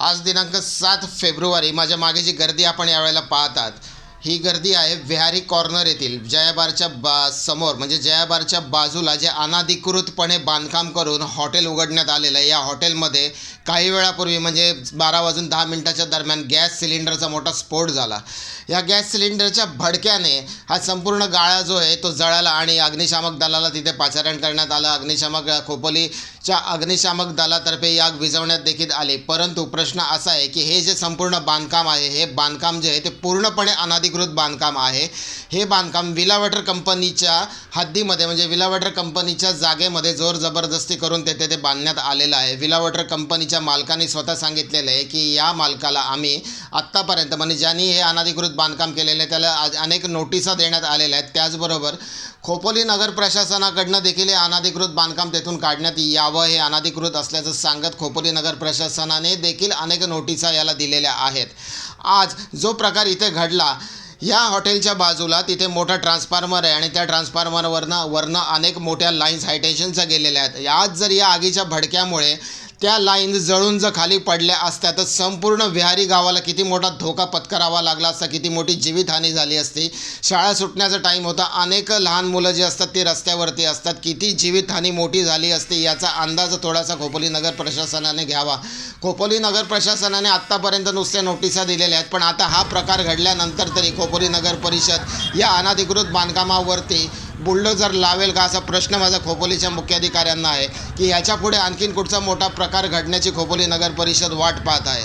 आज दिनांक सात फेब्रुवारी. माझ्या मागे जी गर्दी आपण यावेळेला पाहतात ही गर्दी आहे विहारी कॉर्नर येथील. जयाबारच्या बा समोर म्हणजे जयाबारच्या बाजूला जे अनाधिकृतपणे बांधकाम करून हॉटेल उघडण्यात आलेलं आहे. या हॉटेलमध्ये काही वेळापूर्वी म्हणजे बारा वाजून दहा मिनटाच्या दरम्यान गॅस सिलेंडरचा मोठा स्फोट झाला. या गॅस सिलेंडरच्या भडक्याने हा संपूर्ण गाळा जो आहे तो जळाला आणि अग्निशामक दलाला तिथे पाचारण करण्यात आलं. अग्निशामक खोपोलीच्या अग्निशामक दलातर्फे ही आग विझवण्यात देखील आली. परंतु प्रश्न असा आहे की हे जे संपूर्ण बांधकाम आहे हे बांधकाम जे आहे ते पूर्णपणे अनाधिक अधिकृत बांधकाम आहे. हे बांधकाम विलावटर कंपनीच्या हद्दीमध्ये म्हणजे विला वॉटर कंपनीच्या जागेमध्ये जोर जबरदस्ती करून तेथे ते बांधण्यात आलेलं आहे. विला वॉटर कंपनीच्या मालकाने स्वतः सांगितलेलं आहे की या मालकाला आम्ही आत्तापर्यंत म्हणजे ज्यांनी हे अनाधिकृत बांधकाम केलेलं आहे त्याला अनेक नोटिसा देण्यात आलेल्या आहेत. त्याचबरोबर खोपोली नगर प्रशासनाकडनं देखील हे अनाधिकृत बांधकाम तेथून काढण्यात यावं हे अनाधिकृत असल्याचं सांगत खोपोली नगर प्रशासनाने देखील अनेक नोटिसा याला दिलेल्या आहेत. आज जो प्रकार इथे घडला या हॉटेलच्या बाजूला तिथे मोठा ट्रान्सफॉर्मर आहे आणि त्या ट्रान्सफॉर्मरवरनं वरनं अनेक मोठ्या लाईन्स हायटेन्शनच्या गेलेल्या आहेत. आज जर या आगीच्या भडक्यामुळे त्या लाईन जळून जर खाली पडल्या असत्या तर संपूर्ण विहारी गावाला किती मोठा धोका पत्करावा लागला असता किती मोठी जीवितहानी झाली असती. शाळा सुटण्याचा टाईम होता. अनेक लहान मुलं जी असतात ती रस्त्यावरती असतात. किती जीवितहानी मोठी झाली असती याचा अंदाज थोडासा खोपोली नगर प्रशासनाने घ्यावा. खोपोली नगर प्रशासनाने आत्तापर्यंत नुसत्या नोटिसा दिलेल्या आहेत पण आता हा प्रकार घडल्यानंतर तरी खोपोली नगर परिषद या अनाधिकृत बांधकामावरती बुलडोजर लावेल का असा प्रश्न माझा खोपोलीच्या मुख्याधिकाऱ्यांना आहे की ह्याच्या पुढे आणखीन कुठचा मोठा प्रकार घडण्याची खोपोली नगर परिषद वाट पाहत आहे?